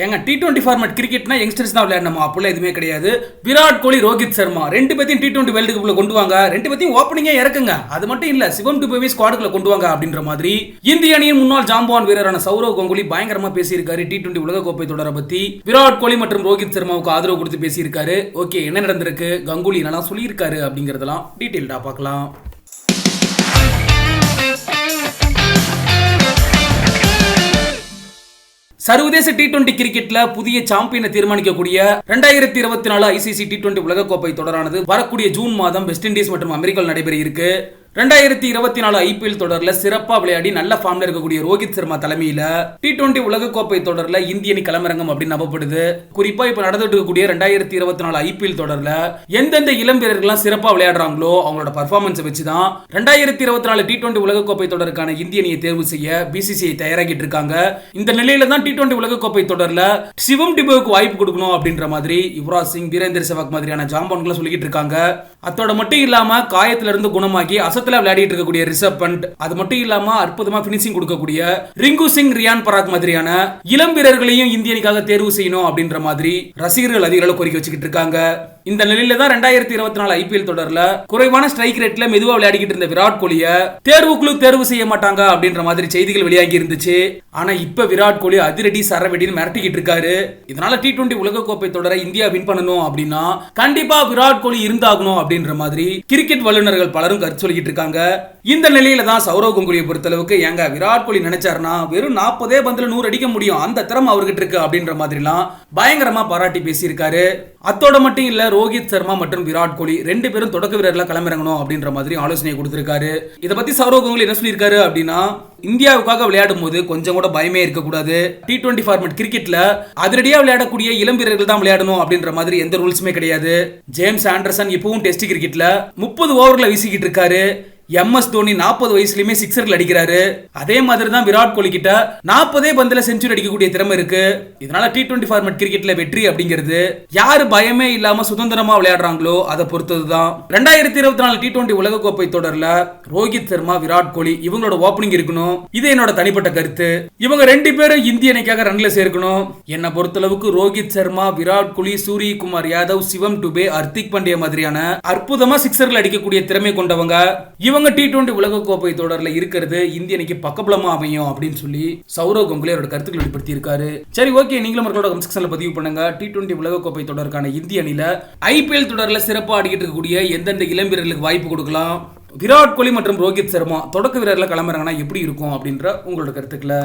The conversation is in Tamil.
ஏங்க டி டுவெண்ட்டி ஃபார்மேட் கிரிக்கெட்னா யங்ஸ்டர்ஸ் தான் விளையாடணுமா? அப்படிலாம் எதுவுமே கிடையாது. விராட் கோலி ரோஹித் சர்மா ரெண்டு பேத்தையும் டி டுவெண்ட்டி வேர்ல்டு கப்ல கொண்டு வாங்க. ரெண்டு பேத்தையும் ஓப்பனிங்கே இறக்குங்க. அது மட்டும் இல்ல சிவம் டுபேவி ஸ்குவாடுக்குள்ள கொண்டு வாங்க அப்படின்ற மாதிரி. இந்திய அணியின் முன்னாள் ஜாம்பவான் வீரரான சௌரவ் கங்குலி பயங்கரமா பேசியிருக்காரு டி டுவெண்ட்டி உலக கோப்பை தொடரை பத்தி. விராட் கோலி மற்றும் ரோஹித் சர்மாவுக்கு ஆதரவு கொடுத்து பேசியிருக்காரு. ஓகே என்ன நடந்திருக்கு? கங்குலி நல்லா சொல்லியிருக்காரு அப்படிங்கறதெல்லாம் டீட்டெயில்டா பார்க்கலாம். சர்வதேச டி டுவெண்டி கிரிக்கெட்ல புதிய சாம்பியனை தீர்மானிக்கக்கூடிய ரெண்டாயிரத்தி இருபத்தி நாலு ஐசிசி டி டுவெண்டி உலகக்கோப்பை தொடரானது. வரக்கூடிய ஜூன் மாதம் வெஸ்ட் இண்டீஸ் மற்றும் அமெரிக்காவில் நடைபெற இருக்கு. ரெண்டாயிரத்தி இருபத்தி நாலு ஐபிஎல் தொடர்ல சிறப்பா விளையாடி நல்ல ஃபார்ம்ல இருக்கக்கூடிய ரோஹித் சர்மா தலைமையில டி டுவெண்டி உலகக்கோப்பை தொடர்ல இந்திய அணி களமிறங்கும் அப்படின்னு நம்பப்படுது. குறிப்பா இப்ப நடந்துட்டு இருக்கக்கூடிய ரெண்டாயிரத்தி இருபத்தி நாலு ஐபிஎல் தொடர்ல எந்தெந்த இளம் வீரர்கள்லாம் சிறப்பா விளையாடுறாங்களோ அவங்களோட பர்ஃபார்மன்ஸ் வச்சு தான் ரெண்டாயிரத்தி இருபத்தி நாலு டி டுவெண்டி உலகக்கோப்பை தொடருக்கான இந்திய அணியை தேர்வு செய்ய பிசிசிஐ தயாராகிட்டு இருக்காங்க. இந்த நிலையில தான் டி டுவெண்டி உலகக்கோப்பை தொடர்ல சிவம் டிபோவுக்கு வாய்ப்பு கொடுக்கணும் அப்படின்ற மாதிரி யுவராஜ் சிங் வீரேந்தர் சேவாக் மாதிரியான ஜாம்பான்களை சொல்லிக்கிட்டு இருக்காங்க. அத்தோட மட்டும் இல்லாம காயத்துல இருந்து குணமாக்கி அசத்துல விளையாடிட்டு இருக்கக்கூடிய ரிஷப் பண்ட் அது மட்டும் இல்லாம அற்புதமா பினிஷிங் கொடுக்கக்கூடிய ரிங்கு சிங் ரியான் பராக் மாதிரியான இளம் வீரர்களையும் இந்தியனுக்காக தேர்வு செய்யணும் அப்படின்ற மாதிரி ரசிகர்கள் அதிக அளவு கோரிக்கை வச்சுக்கிட்டு இருக்காங்க. இந்த நிலையில தான் ரெண்டாயிரத்தி இருபத்தி நாலு ஐபிஎல் தொடர்ல குறைவான ஸ்ட்ரைக் ரேட்ல மெதுவா விளையாடிக்கிட்டு இருந்த விராட் கோலிய தேர்வுக்குழு தேர்வு செய்ய மாட்டாங்க அப்படின்ற மாதிரி செய்திகள் வெளியாகி இருந்துச்சு. ஆனா இப்ப விராட் கோலி அதிரடி சரவெடின்னு மிரட்டிக்கிட்டு இருக்காரு. இதனால டி டுவெண்டி உலகக்கோப்பை தொடர இந்தியா வின் பண்ணணும் அப்படின்னா கண்டிப்பா விராட் கோலி இருந்தாகணும் அப்படின்ற மாதிரி கிரிக்கெட் வல்லுநர்கள் பலரும் கருத்து சொல்லிக்கிட்டு இருக்காங்க. இந்த நிலையில தான் சௌரவ் கங்குலியை பொறுத்தளவுக்கு ஏங்க விராட் கோலி நினைச்சாருன்னா வெறும் நாற்பதே பந்துல நூறு அடிக்க முடியும். அந்த திறமை அவர்கிட்ட இருக்கு அப்படின்ற மாதிரிலாம் பயங்கரமா பாராட்டி பேசியிருக்காரு. அத்தோட மட்டும் இல்லை ரோஹித் சர்மா மற்றும் விராட் கோலி ரெண்டு பேரும் தொடக்க வீரர்களா களமிறங்கணும் அப்படின்ற மாதிரி ஆலோசனை கொடுத்துருக்காரு. இதை பத்தி சௌரவ் கங்குலி என்ன சொல்லியிருக்காரு அப்படின்னா இந்தியாவுக்காக விளையாடும் போது கொஞ்சம் கூட பயமே இருக்கக்கூடாது. டி டுவெண்ட்டி ஃபார்மெட் கிரிக்கெட்ல அதிரடியா விளையாடக்கூடிய இளம் வீரர்கள் தான் விளையாடணும் அப்படின்ற மாதிரி எந்த ரூல்ஸுமே கிடையாது. ஜேம்ஸ் ஆண்டர்சன் இப்பவும் டெஸ்ட் கிரிக்கெட்ல முப்பது ஓவர்ல வீசிக்கிட்டு இருக்காரு. எம்எஸ் தோனி நாற்பது வயசுலயுமே சிக்ஸர்ல அடிக்கிறாரு. அதே மாதிரி தான் விராட் கோலி கிட்ட நாற்பதே பந்துல செஞ்சுரி அடிக்கக்கூடிய திறமை இருக்கு. இதனால டி டுவெண்டி ஃபார்மேட் கிரிக்கெட்ல வெற்றி அப்படிங்கிறது யாரு பயமே இல்லாம சுதந்திரமா விளையாடுறாங்களோ அதை பொறுத்தது தான் ரெண்டாயிரத்தி இருபத்தி நாலு டி டுவெண்ட்டி உலகக்கோப்பை தொடர்ல ரோஹித் சர்மா விராட் கோலி இவங்களோட ஓப்பனிங் இருக்கணும். இது என்னோட தனிப்பட்ட கருத்து. இவங்க ரெண்டு பேரும் இந்திய அணிக்காக ரன்ல சேர்க்கணும். என்னை பொறுத்தளவுக்கு ரோஹித் சர்மா விராட் கோலி சூரியகுமார் யாதவ் சிவம் டுபே ஹர்திக் பாண்டியா மாதிரியான அற்புதமா சிக்ஸர்ல அடிக்கக்கூடிய திறமை கொண்டவங்க. இவங்க டி டுவெண்டி உலகக்கோப்பை தொடரில் இருக்கிறது இந்திய அணிக்கு பக்கபலமாக அமையும் அப்படின்னு சொல்லி சௌரவ் கங்குலி அவரோட கருத்துக்கள் வெளிப்படுத்தி இருக்காரு சரி ஓகே நீங்களும் அவர்களோட கமெண்ட் பதிவு பண்ணுங்க. டி டுவெண்டி உலகக்கோப்பை தொடருக்கான இந்திய அணியில ஐபிஎல் தொடரில் சிறப்பாக ஆடிக்கிட்டு இருக்கக்கூடிய எந்தெந்த இளம் வீரர்களுக்கு வாய்ப்பு கொடுக்கலாம்? விராட் கோலி மற்றும் ரோஹித் சர்மா தொடக்க வீரர்ல கிளம்புறாங்கன்னா எப்படி இருக்கும் அப்படின்ற உங்களோட கருத்துக்களை